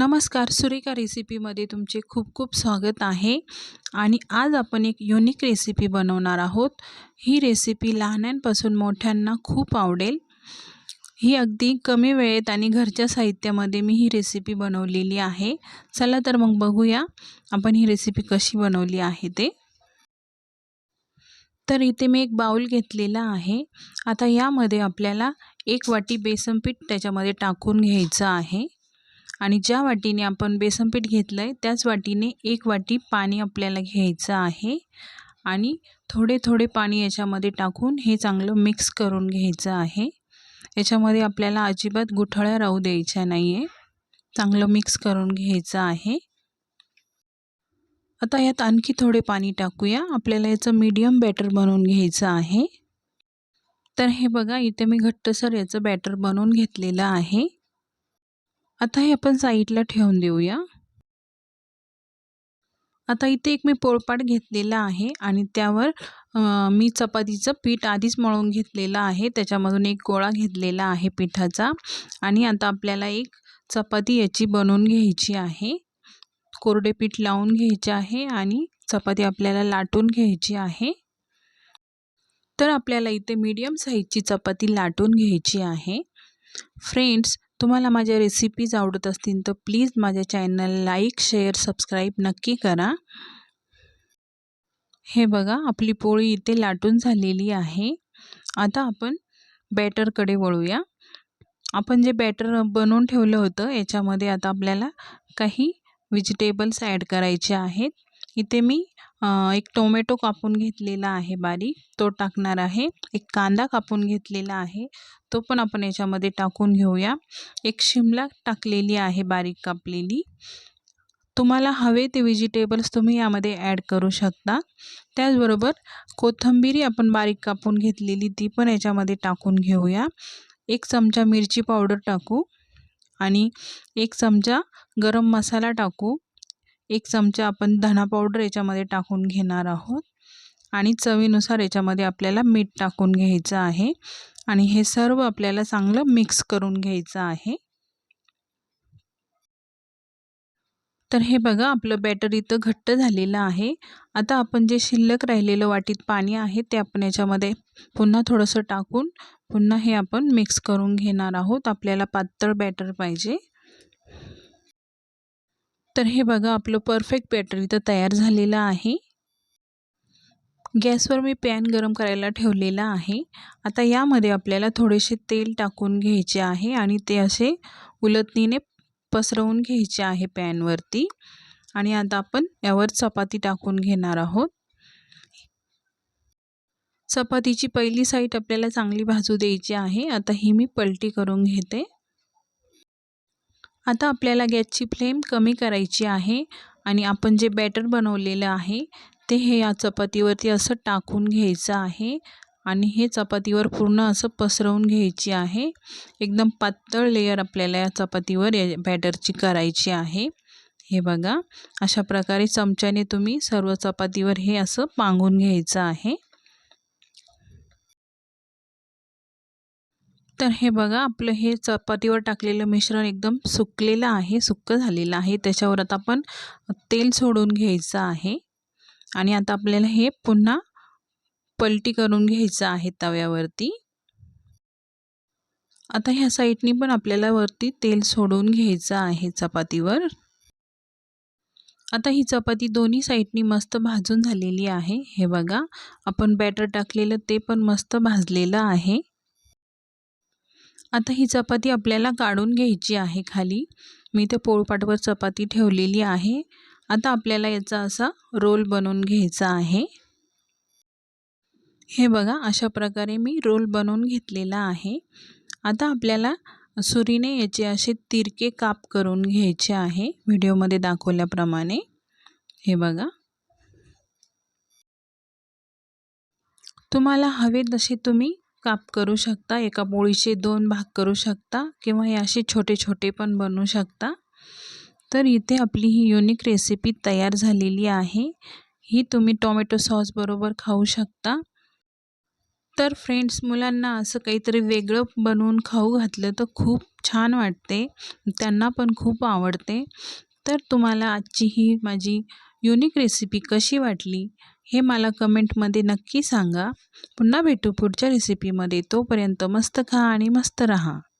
नमस्कार सुरेखा रेसिपीमध्ये तुमचे खूप खूप स्वागत आहे. आणि आज आपण एक युनिक रेसिपी बनवणार आहोत. ही रेसिपी लहानांपासून मोठ्यांना खूप आवडेल. ही अगदी कमी वेळेत आणि घरच्या साहित्यामध्ये मी ही रेसिपी बनवलेली आहे. चला तर मग बघूया आपण ही रेसिपी कशी बनवली आहे ते. तर इथे मी एक बाऊल घेतलेला आहे. आता यामध्ये आपल्याला एक वाटी बेसन पीठ त्याच्यामध्ये टाकून घ्यायचं आहे. आणि ज्या वाटीने आपण बेसन पीठ घेतलं आहे त्याच वाटीने एक वाटी पाणी आपल्याला घ्यायचं आहे. आणि थोडे थोडे पाणी याच्यामध्ये टाकून हे चांगलं मिक्स करून घ्यायचं आहे. याच्यामध्ये आपल्याला अजिबात गुठळ्या राहू द्यायच्या नाही आहे चांगलं मिक्स करून घ्यायचं आहे. आता यात आणखी थोडे पाणी टाकूया. आपल्याला याचं मीडियम बॅटर बनवून घ्यायचं आहे. तर हे बघा इथे मी घट्टसर याचं बॅटर बनवून घेतलेलं आहे. आता हे आपण साईडला ठेवून देऊया. आता इथे एक मी पोळपाट घेतलेला आहे आणि त्यावर मी चपातीचं पीठ आधीच मळून घेतलेलं आहे. त्याच्यामधून एक गोळा घेतलेला आहे पिठाचा आणि आता आपल्याला एक चपाती याची बनवून घ्यायची आहे. कोरडे पीठ लावून घ्यायचे आहे आणि चपाती आपल्याला लाटून घ्यायची आहे. तर आपल्याला इथे मीडियम साईजची चपाती लाटून घ्यायची आहे. फ्रेंड्स तुम्हाला माझ्या रेसिपीज आवडत असतील तर प्लीज माझ्या चॅनल लाईक शेअर सबस्क्राईब नक्की करा. हे बघा आपली पोळी इथे लाटून झालेली आहे. आता आपण बॅटरकडे वळूया. आपण जे बॅटर बनवून ठेवलं होतं याच्यामध्ये आता आपल्याला काही व्हेजिटेबल्स ॲड करायचे आहेत. इथे मी एक टोमॅटो कापून घेतलेला आहे बारीक. तो टाकणार आहे. एक कांदा कापून घेतलेला आहे. तो पण आपण याच्यामध्ये टाकून घेऊया. एक शिमला टाकलेली आहे बारीक कापलेली. तुम्हाला हवे ते व्हेजिटेबल्स तुम्ही यामध्ये ॲड करू शकता. त्याचबरोबर कोथंबिरी आपण बारीक कापून घेतलेली ती पण याच्यामध्ये टाकून घेऊया. एक चमचा मिरची पावडर टाकू आणि एक चमचा गरम मसाला टाकू. एक चमचा आपण धना पावडर याच्यामध्ये टाकून घेणार आहोत. आणि चवीनुसार याच्यामध्ये आपल्याला मीठ टाकून घ्यायचं आहे. आणि हे सर्व आपल्याला चांगलं मिक्स करून घ्यायचं आहे. तर हे बघा आपलं बॅटर इथं घट्ट झालेलं आहे. आता आपण जे शिल्लक राहिलेलं वाटीत पाणी आहे ते आपण याच्यामध्ये पुन्हा थोडंसं टाकून पुन्हा हे आपण मिक्स करून घेणार आहोत. आपल्याला पातळ बॅटर पाहिजे. तर हे बघा आपलं परफेक्ट बॅटर इथं तयार झालेलं आहे. गॅसवर मी पॅन गरम करायला ठेवलेला आहे. आता यामध्ये आपल्याला थोडेसे तेल टाकून घ्यायचे आहे आणि ते असे उलटणीने पसरवून घ्यायचे आहे पॅनवरती आणि आता आपण यावर चपाती टाकून घेणार आहोत. चपातीची पहिली साईड आपल्याला चांगली भाजू द्यायची आहे. आता ही मी पलटी करून घेते. आता आपल्याला गॅसची फ्लेम कमी करायची आहे आणि आपण जे बॅटर बनवलेलं आहे ते हे या चपातीवरती असं टाकून घ्यायचं आहे आणि हे चपातीवर पूर्ण असं पसरवून घ्यायची आहे. एकदम पातळ लेयर आपल्याला या चपातीवर या बॅटरची करायची आहे. हे बघा अशा प्रकारे चमच्याने तुम्ही सर्व चपातीवर हे असं पांगून घ्यायचं आहे. तर हे बघा आपलं हे चपातीवर टाकलेलं मिश्रण एकदम सुकलेलं आहे सुक्क झालेलं आहे. त्याच्यावर आता आपण तेल सोडून घ्यायचं आहे. आणि आता आपल्याला हे पुन्हा पलटी करून घ्यायचं आहे तव्यावरती. आता ह्या साईडनी पण आपल्याला वरती तेल सोडून घ्यायचं आहे चपातीवर. आता ही चपाती दोन्ही साईडनी मस्त भाजून झालेली आहे. हे बघा आपण बॅटर टाकलेलं ते पण मस्त भाजलेलं आहे. आता ही चपाती आपल्याला काढून घ्यायची आहे खाली. मी त्या पोळपाटवर चपाती ठेवलेली आहे. आता आपल्याला याचा असा रोल बनवून घ्यायचा आहे. हे बघा अशा प्रकारे मी रोल बनवून घेतलेला आहे. आता आपल्याला सुरीने याचे असे तिरके काप करून घ्यायचे आहे व्हिडिओमध्ये दाखवल्याप्रमाणे. हे बघा. तुम्हाला हवे तसे तुम्ही काप करू शकता एका पोळीचे दोन भाग करू शकता किंवा हे असे छोटे छोटे पण बनवू शकता. तर इथे आपली ही युनिक रेसिपी तयार झालेली आहे. ही तुम्ही टोमॅटो सॉसबरोबर खाऊ शकता. तर फ्रेंड्स मुलांना असं काहीतरी वेगळं बनवून खाऊ घातलं तर खूप छान वाटते. त्यांना पण खूप आवडते. तर तुम्हाला आजची ही माझी युनिक रेसिपी कशी वाटली हे मला कमेंटमध्ये नक्की सांगा. पुन्हा भेटू पुढच्या रेसिपीमध्ये तोपर्यंत मस्त खा आणि मस्त रहा.